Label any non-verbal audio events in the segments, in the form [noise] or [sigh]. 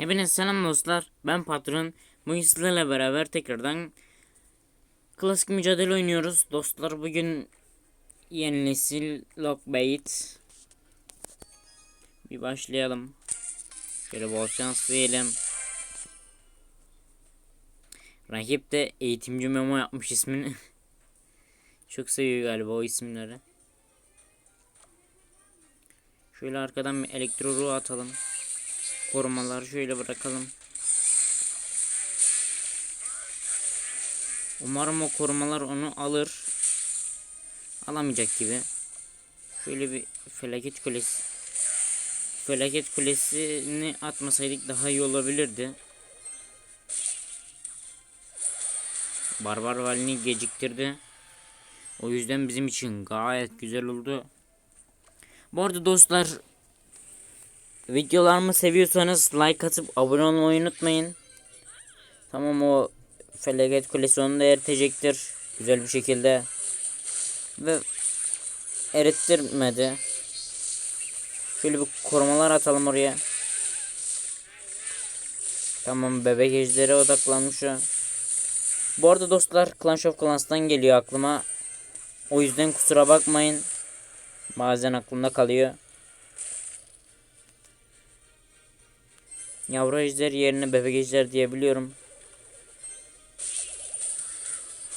Hepinize selam dostlar. Ben patron. Bugün sizlerle beraber tekrardan klasik mücadele oynuyoruz. Dostlar bugün yeni nesil Lockbait. Bir başlayalım. Şöyle bol şans diyelim. Rakip de eğitimci Memo yapmış ismini. [laughs] Çok seviyor galiba o isimleri. Şöyle arkadan bir elektro ruhu atalım. Korumaları şöyle bırakalım. Umarım o korumalar onu alır. Alamayacak gibi. Şöyle bir felaket kulesi. Felaket kulesini atmasaydık daha iyi olabilirdi. Barbar valini geciktirdi. O yüzden bizim için gayet güzel oldu. Bu arada dostlar Videolarımı seviyorsanız like atıp abone olmayı unutmayın. Tamam o felaket kulesi onu da eritecektir. Güzel bir şekilde. Ve erittirmedi. Şöyle bir korumalar atalım oraya. Tamam bebek ejderi odaklanmış o. Bu arada dostlar Clash of Clans'tan geliyor aklıma. O yüzden kusura bakmayın. Bazen aklımda kalıyor. Yavru ejder yerine bebek ejder diyebiliyorum.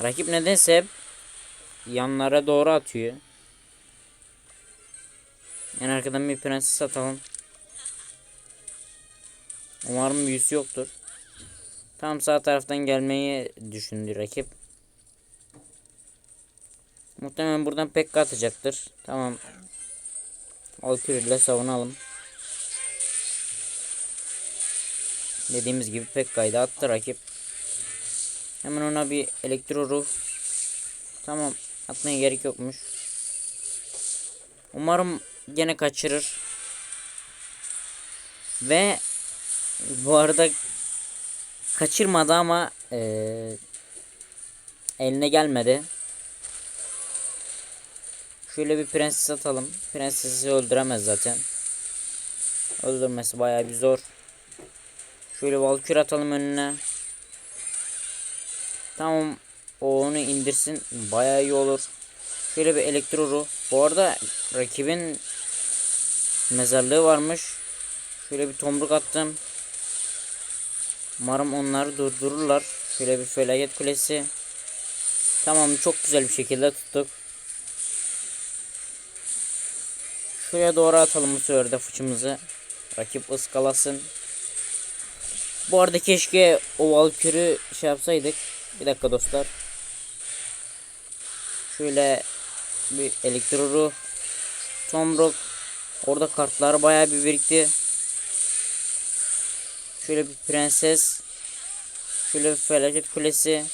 Rakip nedense hep yanlara doğru atıyor. En arkadan bir prenses atalım. Umarım büyüsü yoktur. Tam sağ taraftan gelmeyi düşündü rakip. Muhtemelen buradan pekka atacaktır. Tamam. Valkyrie ile savunalım. Dediğimiz gibi pek kayda attı rakip. Hemen ona bir elektro ruh. Tamam. Atmaya gerek yokmuş. Umarım gene kaçırır. Ve bu arada kaçırmadı ama ee, eline gelmedi. Şöyle bir prenses atalım. Prensesi öldüremez zaten. Öldürmesi bayağı bir zor. Şöyle valkür atalım önüne. Tamam. O onu indirsin. Bayağı iyi olur. Şöyle bir elektroru. Bu arada rakibin mezarlığı varmış. Şöyle bir tomruk attım. Umarım onları durdururlar. Şöyle bir felaket kulesi. Tamam çok güzel bir şekilde tuttuk. Şuraya doğru atalım bu sefer de fıçımızı. Rakip ıskalasın. Bu arada keşke o Valkür'ü şey yapsaydık. Bir dakika dostlar. Şöyle bir elektroru Tomrok orada kartlar bayağı bir birikti. Şöyle bir prenses. Şöyle bir felaket kulesi.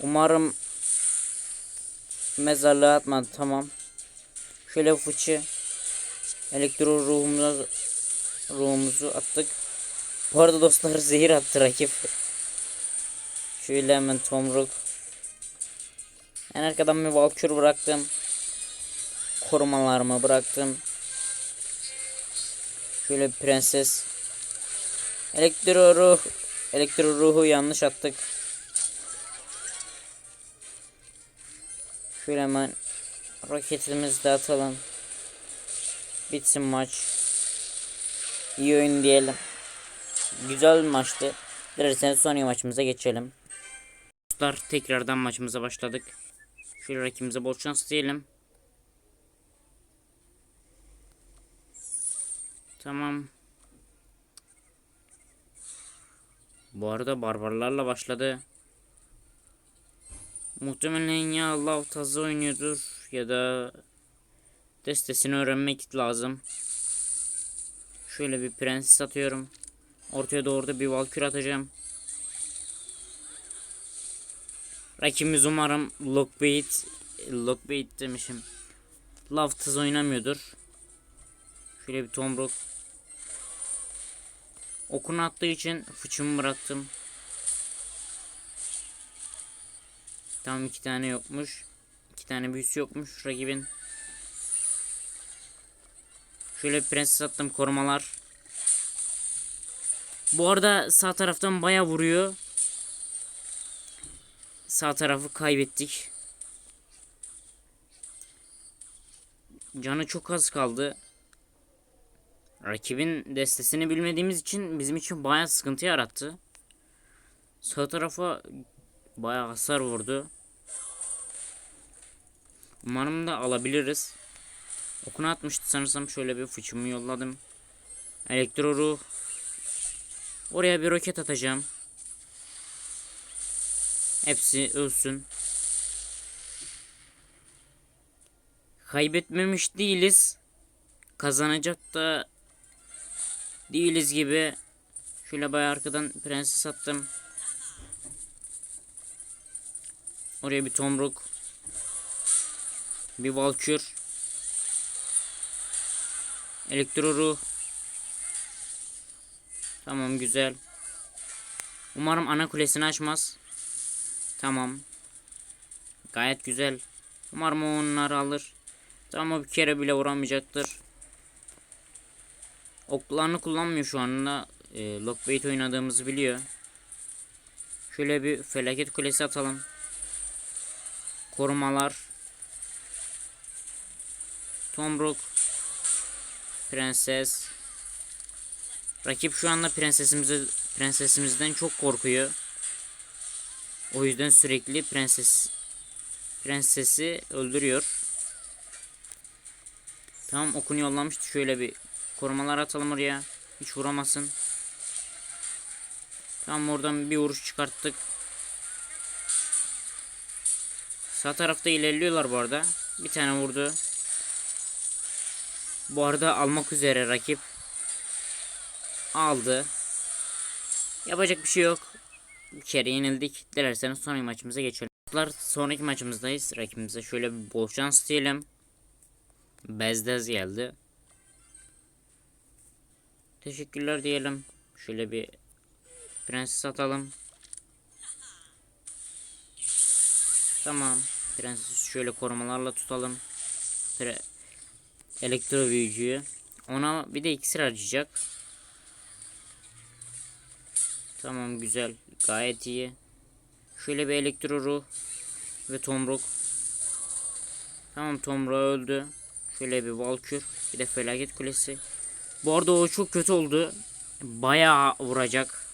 Umarım mezarlığa atmadı tamam. Şöyle fıçı. Elektro ruhumuza ruhumuzu attık. Bu arada dostlar zehir attı rakip. Şöyle hemen tomruk. En arkadan bir valkür bıraktım. Korumalarımı bıraktım. Şöyle bir prenses. Elektro ruh. Elektro ruhu yanlış attık. Şöyle hemen roketimizi de atalım. Bitsin maç. İyi oyun diyelim. Güzel maçtı. Dilerseniz sonraki maçımıza geçelim. Dostlar tekrardan maçımıza başladık. Şöyle rakibimize bol şans diyelim. Tamam. Bu arada barbarlarla başladı. Muhtemelen ya Allah tazı oynuyordur ya da destesini öğrenmek lazım. Şöyle bir prenses atıyorum. Ortaya doğru da bir valkür atacağım. Rakibimiz umarım Lockbait Lockbait demişim. Love oynamıyordur. Şöyle bir tomruk. Okunu attığı için fıçımı bıraktım. Tam iki tane yokmuş. İki tane büyüsü yokmuş rakibin. Şöyle bir prenses attım korumalar. Bu arada sağ taraftan baya vuruyor. Sağ tarafı kaybettik. Canı çok az kaldı. Rakibin destesini bilmediğimiz için bizim için baya sıkıntı yarattı. Sağ tarafa baya hasar vurdu. Umarım da alabiliriz. Okunu atmıştı sanırsam şöyle bir fıçımı yolladım. Elektro ruh. Oraya bir roket atacağım. Hepsi ölsün. Kaybetmemiş değiliz. Kazanacak da değiliz gibi. Şöyle bayağı arkadan prenses attım. Oraya bir tomruk. Bir valkür. Elektro ruh. Tamam güzel. Umarım ana kulesini açmaz. Tamam. Gayet güzel. Umarım onları alır. Tamam bir kere bile vuramayacaktır. Oklarını kullanmıyor şu anda. E, Lockbait oynadığımızı biliyor. Şöyle bir felaket kulesi atalım. Korumalar. Tomruk. Prenses. Rakip şu anda prensesimize prensesimizden çok korkuyor. O yüzden sürekli prenses prensesi öldürüyor. Tamam okunu yollamıştı. Şöyle bir korumalar atalım oraya. Hiç vuramasın. Tamam oradan bir vuruş çıkarttık. Sağ tarafta ilerliyorlar bu arada. Bir tane vurdu. Bu arada almak üzere rakip. Aldı. Yapacak bir şey yok. Bir kere yenildik. Dilerseniz sonraki maçımıza geçelim. Sonraki maçımızdayız. Rakibimize şöyle bir bol şans diyelim. Bezdez geldi. Teşekkürler diyelim. Şöyle bir prenses atalım. Tamam. Prensesi şöyle korumalarla tutalım. Pre elektro büyücüyü. Ona bir de iksir harcayacak. Tamam güzel. Gayet iyi. Şöyle bir elektro ruh ve tomruk. Tamam tomruk öldü. Şöyle bir valkür. Bir de felaket kulesi. Bu arada o çok kötü oldu. Bayağı vuracak.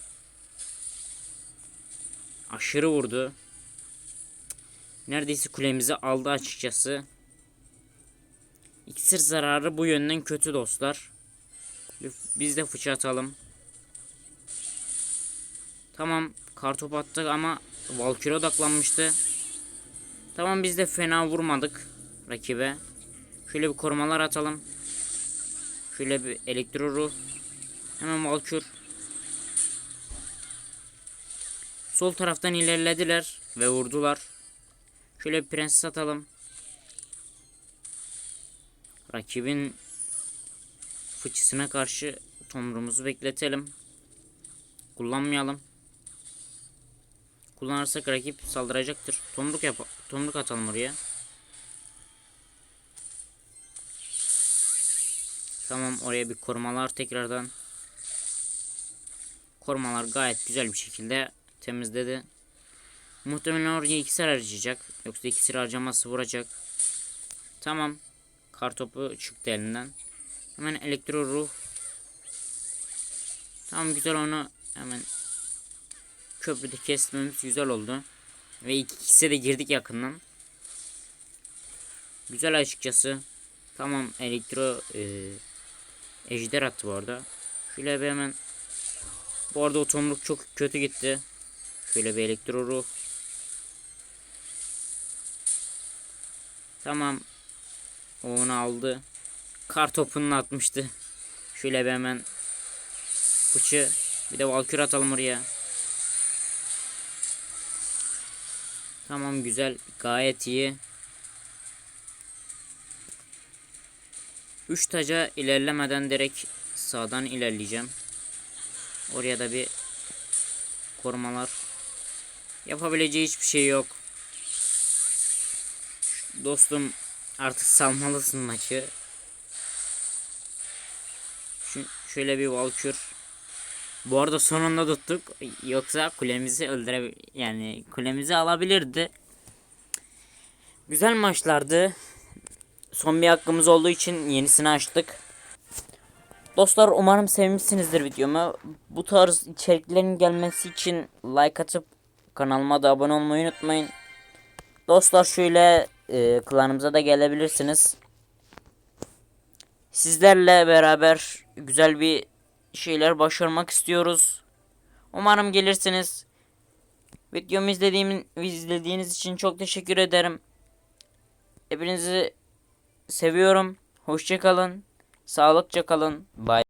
Aşırı vurdu. Neredeyse kulemizi aldı açıkçası. İksir zararı bu yönden kötü dostlar. Biz de fıçı atalım. Tamam kartop attık ama Valkyrie odaklanmıştı. Tamam biz de fena vurmadık rakibe. Şöyle bir korumalar atalım. Şöyle bir elektro ruh. Hemen Valkür. Sol taraftan ilerlediler ve vurdular. Şöyle bir prenses atalım. Rakibin fıçısına karşı tomrumuzu bekletelim. Kullanmayalım. Kullanırsak rakip saldıracaktır. Tomruk yap tomruk atalım oraya. Tamam oraya bir korumalar tekrardan. Korumalar gayet güzel bir şekilde temizledi. Muhtemelen oraya iksir harcayacak. Yoksa iksir harcaması vuracak. Tamam. Kartopu çıktı elinden. Hemen elektro ruh. Tamam güzel onu hemen köprüde kesmemiz güzel oldu. Ve ikisi de girdik yakından. Güzel açıkçası. Tamam elektro e, ejder attı bu arada. Şöyle bir hemen bu arada o çok kötü gitti. Şöyle bir elektro ruh. Tamam. O onu aldı. Kar topunu atmıştı. Şöyle bir hemen bıçı bir de valkür atalım oraya. Tamam güzel. Gayet iyi. 3 taca ilerlemeden direkt sağdan ilerleyeceğim. Oraya da bir korumalar. Yapabileceği hiçbir şey yok. Dostum artık salmalısın maçı. Şu, şöyle bir valkür. Bu arada sonunda tuttuk. Yoksa kulemizi öldüre yani kulemizi alabilirdi. Güzel maçlardı. Son bir hakkımız olduğu için yenisini açtık. Dostlar umarım sevmişsinizdir videomu. Bu tarz içeriklerin gelmesi için like atıp kanalıma da abone olmayı unutmayın. Dostlar şöyle e, klanımıza da gelebilirsiniz. Sizlerle beraber güzel bir şeyler başarmak istiyoruz. Umarım gelirsiniz. Videomu izlediğim, izlediğiniz için çok teşekkür ederim. Hepinizi seviyorum. Hoşça kalın. Sağlıkça kalın. Bye.